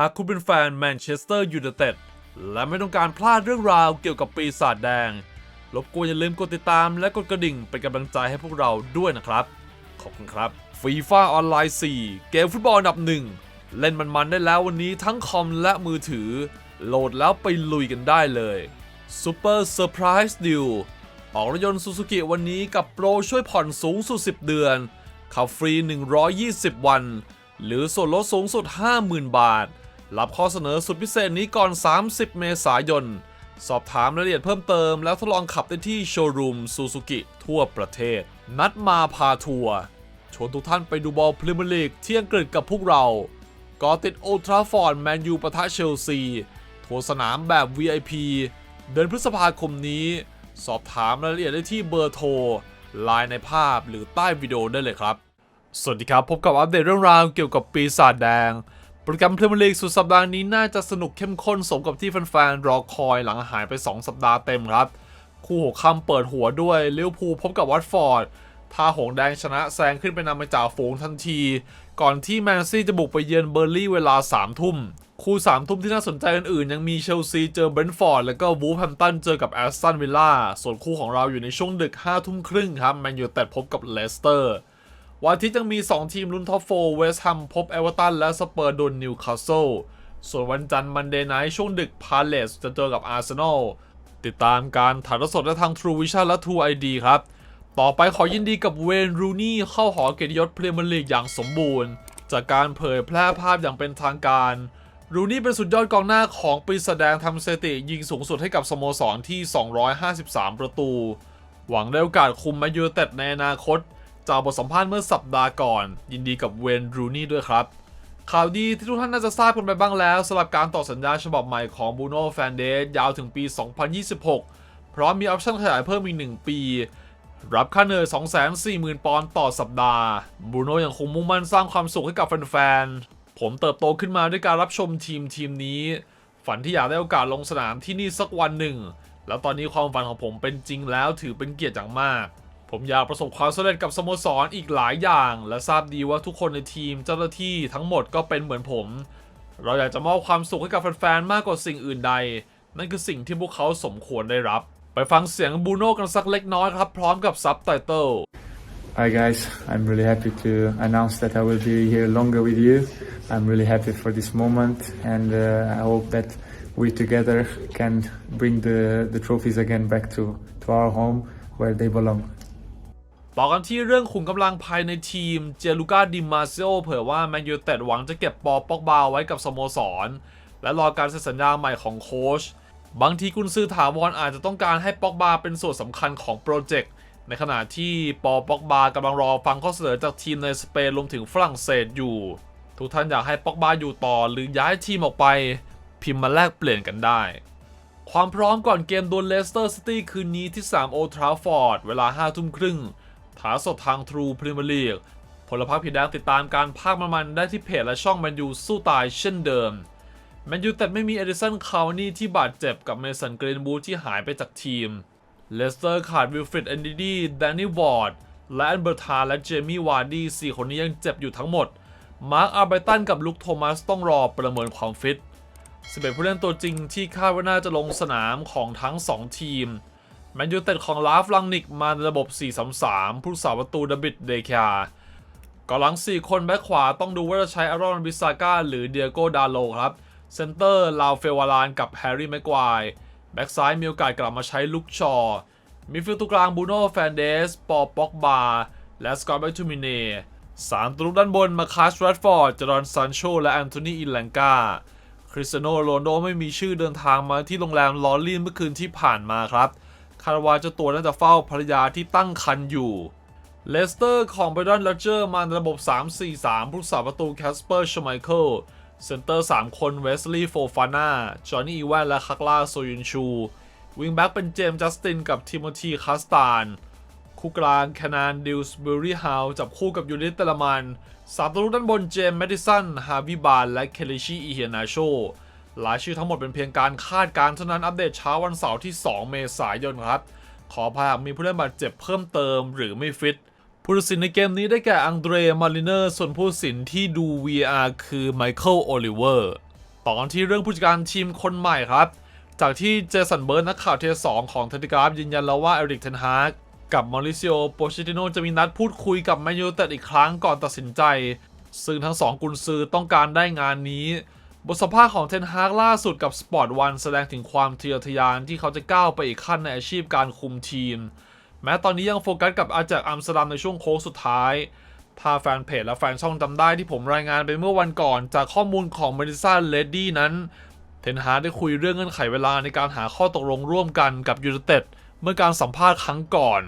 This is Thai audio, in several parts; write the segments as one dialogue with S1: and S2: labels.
S1: หากคุณเป็นแฟนแมนเชสเตอร์ยูไนเต็ดและไม่ต้องการพลาดเรื่องราวเกี่ยวกับปีศาจแดง รบกวนอย่าลืมกดติดตามและกดกระดิ่งเป็นกำลังใจให้พวกเราด้วยนะครับ ขอบคุณครับฟีฟ่าออนไลน์ 4 เกมฟุตบอลอันดับหนึ่งเล่นมันๆได้แล้ววันนี้ทั้งคอมและมือถือ โหลดแล้วไปลุยกันได้เลย Super Surprise Deal ออกรถยนต์ซูซูกิวันนี้กับโปรช่วยผ่อนสูงสุด 10 เดือนขับฟรี 120 วัน หรือส่วนลดสูงสุด 50,000 บาท รับข้อเสนอสุดพิเศษนี้ก่อน 30 เมษายน สอบถามรายละเอียดเพิ่มเติมแล้วทดลองขับได้ที่โชว์รูมซูซูกิทั่วประเทศ นัดมาพาทัวร์ชวนทุกท่านไปดูบอลพรีเมียร์ลีกที่อังกฤษกับพวกเราก็ติดโอทราฟอร์ดแมนยูปะทะเชลซีทัวร์สนามแบบ VIP เดือนพฤษภาคมนี้ สอบถามรายละเอียดได้ที่เบอร์โทรไลน์ในภาพหรือใต้วิดีโอได้เลยครับ สวัสดีครับ พบกับอัปเดตเรื่องราวเกี่ยวกับปีศาจแดง โปรแกรมพรีเมียร์ลีกสุดสัปดาห์นี้น่าจะสนุกเข้มข้นสมกับที่แฟนๆรอคอยหลังหายไป 2 สัปดาห์เต็มครับ คู่หัวค่ำเปิดหัวด้วยลิเวอร์พูลพบกับวัตฟอร์ดท่าหงสแดงชนะแซงขึ้นไปนำไปจ่าฝูงทันที ก่อนที่แมนซีจะบุกไปเยือนเบอร์ลี่เวลา 3 ทุ่ม คู่3ทุ่มที่น่าสนใจอื่นๆ ยังมีเชลซีเจอเบรนท์ฟอร์ดแล้วก็วูฟแฮมตันเจอกับแอสตันวิลล่าส่วนคู่ของเราอยู่ในช่วงดึก5ทุ่มครึ่งครับแมนยูแต่พบกับเลสเตอร์ วันอาทิตย์ยังมี 2 ทีมลุ้นท็อปโฟเวสต์แฮมพบเอเวอร์ตันและสเปอร์โดนนิวคาสเซิลส่วนวันจันทร์มันเดย์ไนท์ช่วงดึกพาเลสจะเจอกับอาร์เซนอลติดตามการถ่ายทอดสดได้ทาง True Vision และ True ID ครับ ต่อไปขอยินดีกับเวนรูนี่เข้าหอเกียรติยศพรีเมียร์ลีกอย่างสมบูรณ์ จากการเผยแพร่ภาพอย่างเป็นทางการรูนี่เป็นสุดยอดกองหน้าของปีศาจแดงทำสถิติยิงสูงสุดให้กับสโมสรที่ 253 ประตู หวังได้โอกาสคุมแมนยูเต็ดในอนาคต จากบทสัมภาษณ์เมื่อสัปดาห์ก่อน ยินดีกับเวนรูนี่ด้วยครับ ข่าวดีที่ทุกท่านน่าจะทราบกันไปบ้างแล้วสำหรับการต่อสัญญาฉบับใหม่ของบูโน่แฟนเดสยาวถึงปี 2026 พร้อมมีออปชั่นขยายเพิ่มอีก 1 ปี รับค่าเหนื่อย 240,000 ปอนด์ต่อสัปดาห์บูโน่ยังคงมุ่งมั่นสร้างความสุขให้กับแฟนๆผมเติบโตขึ้นมาด้วยการรับชมทีมทีมนี้ ฝันที่อยากได้โอกาสลงสนามที่นี่สักวันหนึ่ง แล้วตอนนี้ความฝันของผมเป็นจริงแล้วถือเป็นเกียรติอย่างมาก ผมอยากประสบความสำเร็จกับสโมสรอีกหลายอย่าง และทราบดีว่าทุกคนในทีมเจ้าหน้าที่ทั้งหมดก็เป็นเหมือนผม เราอยากจะมอบความสุขให้กับแฟนๆ มากกว่าสิ่งอื่นใด นั่นคือสิ่งที่พวกเขาสมควรได้รับ ไปฟังเสียงบูโน่กันสักเล็กน้อยครับ พร้อมกับซับไตเติล
S2: Hi guys, I'm really happy to announce that I will be here longer with you. I'm really happy for this moment and uh, I hope that we together can bring the, the trophies again back to, to our home where they belong.
S1: ต่อกันที่เรื่องขุมกำลังภายในทีมเจลูกาดิมาเซโอเผยว่าแมนยูเต็ดหวังจะเก็บปอปอกบาไว้กับสโมสร และรอการเซ็นสัญญาใหม่ของโค้ชบางทีกุนซือถาวรอาจจะต้องการให้ปอกบาเป็นส่วนสำคัญของโปรเจกต์ในขณะที่ปอปอกบากำลังรอฟังข้อเสนอจากทีมในสเปนรวมถึงฝรั่งเศสอยู่ ทุกท่านอยากให้ปอกบาอยู่ต่อหรือย้ายทีมออกไป พิมพ์มาแลกเปลี่ยนกันได้ ความพร้อมก่อนเกมดวลเลสเตอร์ซิตี้คืนนี้ที่3โอทราฟอร์ดเวลา5ทุ่มครึ่ง ถาสดทาง True Premier League พลพักผิดแดงติดตามการพากมันๆได้ที่เพจและช่องแมนยูสู้ตายเช่นเดิมแมนยูแต่ไม่มีเอดิสันคาวนี่ที่บาดเจ็บกับเมสันเกรนบูธที่หายไปจากทีม เลสเตอร์ขาดวิลฟริดแอนดิดีแดนนี่วอร์ดและแอนเบอร์ทาและเจมี่วาร์ดีสี่คนนี้ยังเจ็บอยู่ทั้งหมด มาร์คอาร์ไบตันกับลุคโทมัสต้องรอประเมินความฟิต11ผู้เล่นตัวจริงที่คาดว่าน่าจะลงสนามของทั้ง 2 ทีม แมนยูเต็ดของลาฟลังนิกมาในระบบ 4-3-3 ผู้สาประตูดบิดเดคาก่อนหลัง 4 คนแบ็คขวาต้องดูว่าจะใช้อารอนบิซาก้าหรือเดียโกดาโลครับ เซนเตอร์ลาวเฟวารานกับแฮร์รี่แม็กควายแบ็กซ้ายมีโอกาสกลับมาใช้ลุกชอรมิฟิลตัวกลางบูโน่แฟนเดส ปอป็อกบา และสกอตแบ็ทูมิเน่สามตัวลุกด้านบนมาคาสแรดฟอร์ดจอร์นซันโชและแอนโทนีอินแลงกาคริสเตียโนโรนโดไม่มีชื่อเดินทางมาที่โรงแรมลอลลี่เมื่อคืนที่ผ่านมาครับ คาดว่าเจ้าตัวน่าจะเฝ้าภรรยาที่ตั้งครรภ์อยู่ เลสเตอร์ของไบรอนลัเจอร์มาในระบบ 3-4-3 ผู้สาประตูแคสเปอร์ชไมเคิลเซนเตอร์ 3 คนเวสลีย์โฟฟาน่า จอห์นนี่อีแวนและคักลาโซยุนชู วิงแบ็กเป็นเจมส์จัสตินกับทิโมธีคาสตาน คู่กลางแคนานดิลส์เบอรี่ฮาวจับคู่กับยูนิตเตลมันสามตัวลูกด้านบนเจมส์แมดิสันฮาวิบานและเคลิชีอีเฮียนาโช หลายชื่อทั้งหมดเป็นเพียงการคาดการณ์เท่านั้นอัปเดตเช้าวันเสาร์ที่ 2 เมษายนครับ ขอพายหากมีผู้เล่นบาดเจ็บเพิ่มเติมหรือไม่ฟิต ผู้ตัดสินในเกมนี้ได้แก่อังเดรมาริเนอร์ ส่วนผู้ตัดสินที่ดู VR คือไมเคิลโอลิเวอร์ตอนที่เรื่องผู้จัดการทีมคนใหม่ครับ จากที่เจสันเบิร์นนักข่าวเทสองของเทเลกราฟยืนยันแล้วว่าเอริกเทนฮากกับมอริซิโอโปชิติโนจะมีนัดพูดคุยกับแมนยูเต็ดอีกครั้งก่อนตัดสินใจ ซึ่งทั้งสองกุนซือต้องการได้งานนี้ บทสัมภาษณ์ของเทนฮากล่าสุดกับสปอร์ตวันแสดงถึงความทะเยอทะยานที่เขาจะก้าวไปอีกขั้นในอาชีพการคุมทีม แม้ตอนนี้ยังโฟกัสกับอาจากอัมสเตอร์ดัมในช่วงโค้งสุดท้าย ถ้าแฟนเพจและแฟนช่องจำได้ที่ผมรายงานไปเมื่อวันก่อนจากข้อมูลของเมดิสันเลดดี้นั้น เทนฮากได้คุยเรื่องเงื่อนไขเวลาในการหาข้อตกลงร่วมกันกับยูไนเต็ดเมื่อการสัมภาษณ์ครั้งก่อน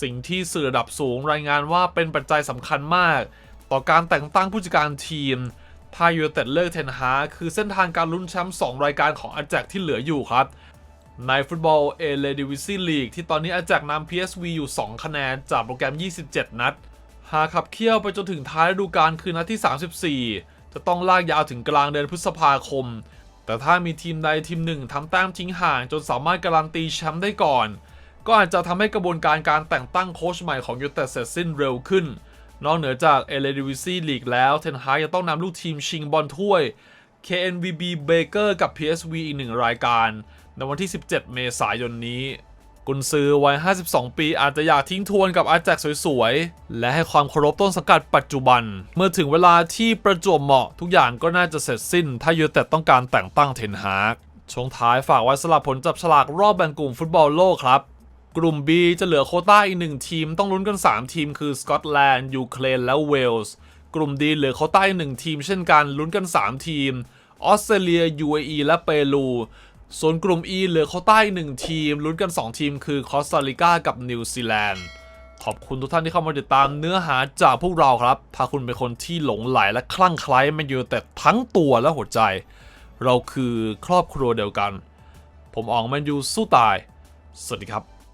S1: สิ่งที่สื่อระดับสูงรายงานว่าเป็นปัจจัยสำคัญมาก ต่อการแต่งตั้งผู้จัดการทีม ถ้ายูไนเต็ดเลิกเทนฮาคือเส้นทางการลุ้นแชมป์2รายการของอาแจกที่เหลืออยู่ครับ ในฟุตบอลเอเลดิวิซีลีกที่ตอนนี้อาแจกนำ PSV อยู่ 2 คะแนนจากโปรแกรม 27 นัด หากขับเคี่ยวไปจนถึงท้ายฤดูกาลคือนัดที่ 34 จะต้องลากยาวถึงกลางเดือนพฤษภาคม แต่ถ้ามีทีมใดทีมหนึ่งทำแต้มทิ้งห่างจนสามารถการันตีแชมป์ได้ก่อน ก็อาจจะทำให้กระบวนการการแต่งตั้งโค้ชใหม่ของยูไนเต็ดเสร็จสิ้นเร็วขึ้น นอกเหนือจากเอเลดิวิซีลีกแล้วเทนฮากยังต้องนำลูกทีมชิงบอลถ้วย KNVB Baker กับ PSV อีกหนึ่งรายการ ในวันที่ 17 เมษายนนี้ กุนซือวัย 52 ปีอาจจะอยากทิ้งทวนกับอาแจกสวยๆ และให้ความเคารพต้นสังกัดปัจจุบัน เมื่อถึงเวลาที่ประจวบเหมาะทุกอย่างก็น่าจะเสร็จสิ้น ถ้ายูเต็ดต้องการแต่งตั้งเทนฮากช่วงท้ายฝากไว้สลับผลจับฉลากรอบแบ่งกลุ่มฟุตบอลโลกครับ กลุ่ม B จะเหลือโคต้าอีกหนึ่งทีม ต้องลุ้นกัน 3 ทีมคือสกอตแลนด์ยูเครนและเวลส์กลุ่ม D เหลือโคต้าอีกหนึ่งทีม เช่นกันลุ้นกัน 3 ทีมออสเตรเลีย UAE และเปรูส่วนกลุ่ม E เหลือโคต้าอีกหนึ่งทีมลุ้นกัน 2 ทีม คือคอสตาริกากับนิวซีแลนด์ขอบคุณทุกท่านที่เข้ามาติดตามเนื้อหาจากพวกเราครับ ถ้าคุณเป็นคนที่หลงไหลและคลั่งไคล้แมนยูแต่ทั้งตัวและหัวใจ เราคือครอบครัวเดียวกัน ผมอองแมนยูสู้ตาย สวัสดีครับ